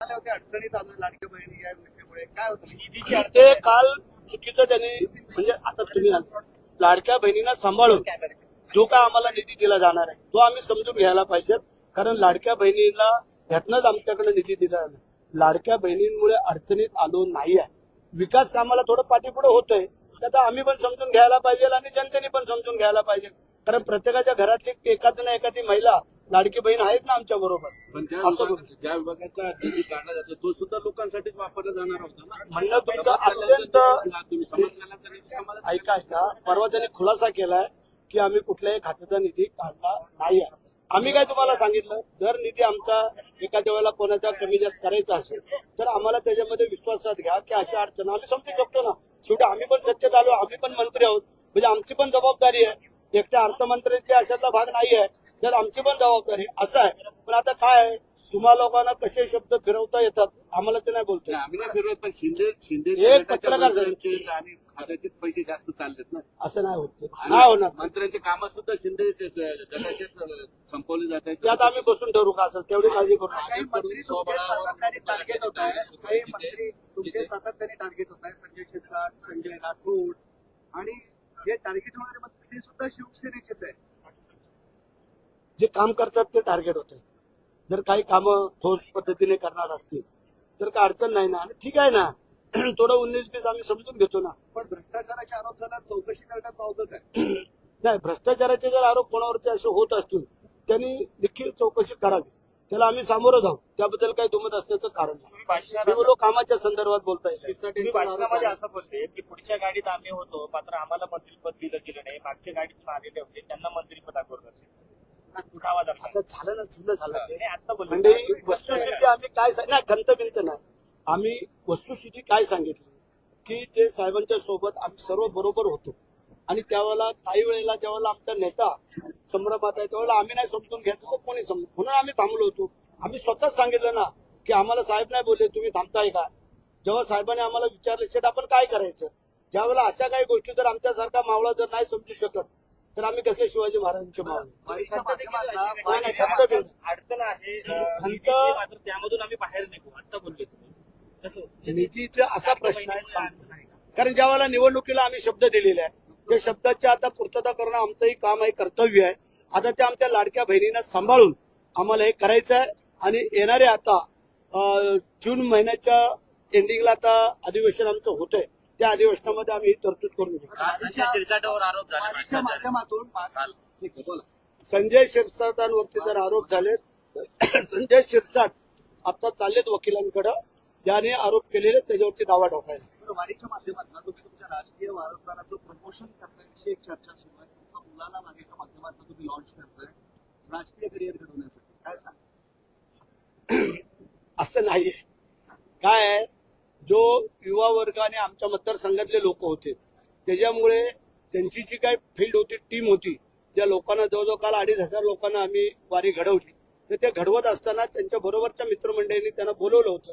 अडचणीत आलो लाडक्या बहिणी या गोष्टीमुळे. काय होतं? ते काल चुकीचं त्यांनी म्हणजे आता तुम्ही लाडक्या बहिणींना सांभाळून जो काय आम्हाला निधी दिला जाणार आहे तो आम्ही समजून घ्यायला पाहिजे. कारण लाडक्या बहिणीला ह्यातनंच आमच्याकडे निधी दिला जाणार. लाडक्या बहिणींमुळे अडचणीत आलो नाही आहे विकास कामाला थोडं पाठीपुढे होतोय. त्याचा आम्ही पण समजून घ्यायला पाहिजे आणि जनतेने पण समजून घ्यायला पाहिजे. कारण प्रत्येकाच्या घरातली एखादी ना एखादी महिला लाडकी बहीण आहेत ना आमच्या बरोबर. ज्या विभागाचा निधी काढला जातो तो सुद्धा लोकांसाठीच वापरला जाणार होता ना? म्हणणं तुमचं अत्यंत ऐका ऐका. परवा त्यांनी खुलासा केलाय की आम्ही कुठल्याही खात्याचा निधी काढला नाही आहे आम्ही काय तुम्हाला सांगितलं? जर निधी आमचा एखाद्या वेळेला कोणाचा कमी जास्त करायचा असेल तर आम्हाला त्याच्यामध्ये विश्वासात घ्या की अशा अडचण आम्ही समजू शकतो ना. शेवटी आम्ही पण सत्य झालो आम्ही पण मंत्री आहोत. म्हणजे आमची पण जबाबदारी आहे. एकट्या अर्थमंत्र्यांची अशातला भाग नाही आहे तर आमची पण जबाबदारी आहे. असं आहे. पण आता काय आहे? तुम्हा लोकांना कसे शब्द फिरवता येतात आम्हाला ते नाही बोलतोय आम्ही नाही फिरवत पण शिंदे शिंदे एक पत्रकार आणि खात्याचे पैसे जास्त चाललेत ना. असं नाही होत. नाही होणार. मंत्र्यांचे काम सुद्धा शिंदे गटाचे संपवले जात आहेत. त्यात आम्ही बसून ठरू का असेल तेवढी काळजी करू टार्गेट होत आहे काही मंत्री तुमचे सातत्याने टार्गेट होत आहे संजय राठोड आणि हे टार्गेट होणारे मंत्री ते सुद्धा शिवसेनेचेच आहे जे काम करतात ते टार्गेट होते. जर काही कामं ठोस पद्धतीने करणार असतील तर काय अडचण नाही ना. आणि ठीक आहे ना. थोडं उन्नीस बीस आम्ही समजून घेतो ना. पण भ्रष्टाचाराचे आरोप झाला चौकशी करण्यात पावतं काय नाही भ्रष्टाचाराचे जर आरोप कोणावरती असे होत असतील त्यांनी देखील चौकशी करावी. त्याला आम्ही सामोरं जाऊ. त्याबद्दल काही दुमत असण्याचं कारण नाही. लोक कामाच्या संदर्भात बोलता तुम्ही भाषणामध्ये असं बोलले की पुढच्या गाडीत आम्ही होतो मात्र आम्हाला मंत्रीपद दिलं गेलं नाही. मागच्या गाडीतून आलेले होते त्यांना कुठं आवाज आता झालं ना जुनं झालं ते. नाही, आता बोललो. म्हणजे वस्तुस्थिती आम्ही काय नाही खंत बिंत नाही. आम्ही वस्तुस्थिती काय सांगितली? की जे साहेबांच्या सोबत आम्ही सर्व बरोबर होतो. आणि त्यावेळेला काही वेळेला ज्यावेळेला आमचा नेता संभ्रमात आहे त्यावेळेला आम्ही नाही समजून घ्यायचं तर कोणी समजून म्हणून आम्ही थांबलो होतो. आम्ही स्वतःच सांगितलं ना की आम्हाला साहेब नाही बोलले तुम्ही थांबताय का? जेव्हा साहेबांनी आम्हाला विचारले शेट आपण काय करायचं? ज्यावेळेला अशा काही गोष्टी जर आमच्यासारखा मावळा जर नाही समजू शकत तर आम्ही कसले शिवाजी महाराजांचे मावळे. अडचण आहे. त्यामधून आम्ही बाहेर निघू. आता बोलले तुम्ही. कसं? निधीचा असा प्रश्न आहे? कारण ज्या वेळेला निवडणुकीला आम्ही शब्द दिलेले आहे त्या शब्दाची आता पूर्तता करणं आमचंही काम आहे कर्तव्य आहे. आता त्या आमच्या लाडक्या बहिणींना सांभाळून आम्हाला हे करायचं आहे. आणि येणारे आता जून महिन्याच्या एंडिंगला आता अधिवेशन आमचं होतंय. त्या अधिवेशनामध्ये आम्ही ही तरतूद करून घेऊ. संजय शिरसाटावर आरोप झाले वारीच्या भ्रष्टाचार. माध्यमातून ठीक आहे बोला संजय शिरसाटांवरती जर आरोप झाले तर संजय शिरसाट आता चाललेत वकिलांकडे. ज्याने आरोप केलेले त्याच्यावरती दावा ठोकायला तर वारीच्या माध्यमातून तुम्ही तुमच्या राजकीय वारसदाराचं प्रमोशन अशी एक चर्चा सुरू आहे. तुमचा मुलाला वारीच्या माध्यमातून तुम्ही लॉन्च करताय. राजकीय करिअर घडवण्यासाठी काय सांग असं नाहीये. काय आहे? जो युवा वर्गाने आमच्या मतदारसंघातले लोक होते त्याच्यामुळे त्यांची जी काही फील्ड होती टीम होती ज्या लोकांना जवळजवळ काल अडीच हजार लोकांना आम्ही वारी घडवली. तर ते घडवत असताना त्यांच्या बरोबरच्या मित्रमंडळींनी त्यांना बोलवलं होतं.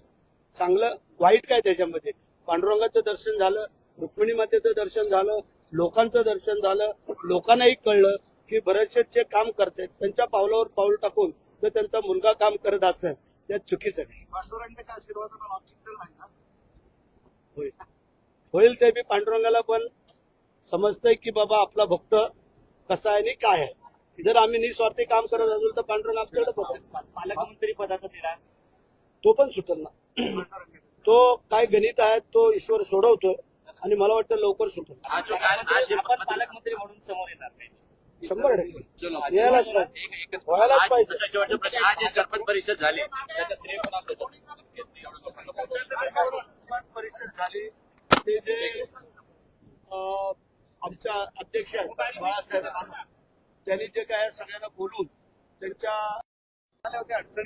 चांगलं वाईट काय त्याच्यामध्ये? पांडुरंगाचं दर्शन झालं रुक्मिणी मातेचं दर्शन झालं लोकांचं दर्शन झालं. लोकांनाही कळलं की बरेचसे जे काम करतात त्यांच्या पावलावर पाऊल टाकून जर त्यांचा मुलगा काम करत असेल त्यात चुकीचं नाही पांडुरंगाच्या ना? होईल होईल ते बी पांडुरंगाला पण समजतंय की बाबा आपला भक्त कसा आहे आणि काय आहे. जर आम्ही निस्वार्थी काम करत असेल तर पांडुरंग आमच्याकडे बघेल पालकमंत्री पदाचा तिढा. तो पण सुटेल ना. तो काय गणित आहे तो ईश्वर सोडवतोय आणि मला वाटतं लवकर सुटेल. आज आज आपण पालकमंत्री म्हणून समोर येणार नाही. शंभर टक्के. चलो यायलाच पाहिजे. व्हायलाच पाहिजे. आज जे सरपंच परिषद झाली. त्याचा श्रेय कोणाला देतो. परिषद झाली. ते जे अं, आमच्या अध्यक्ष आहेत बाळासाहेब त्यांनी जे काय सगळ्यांना बोलून त्यांच्या अडचणीत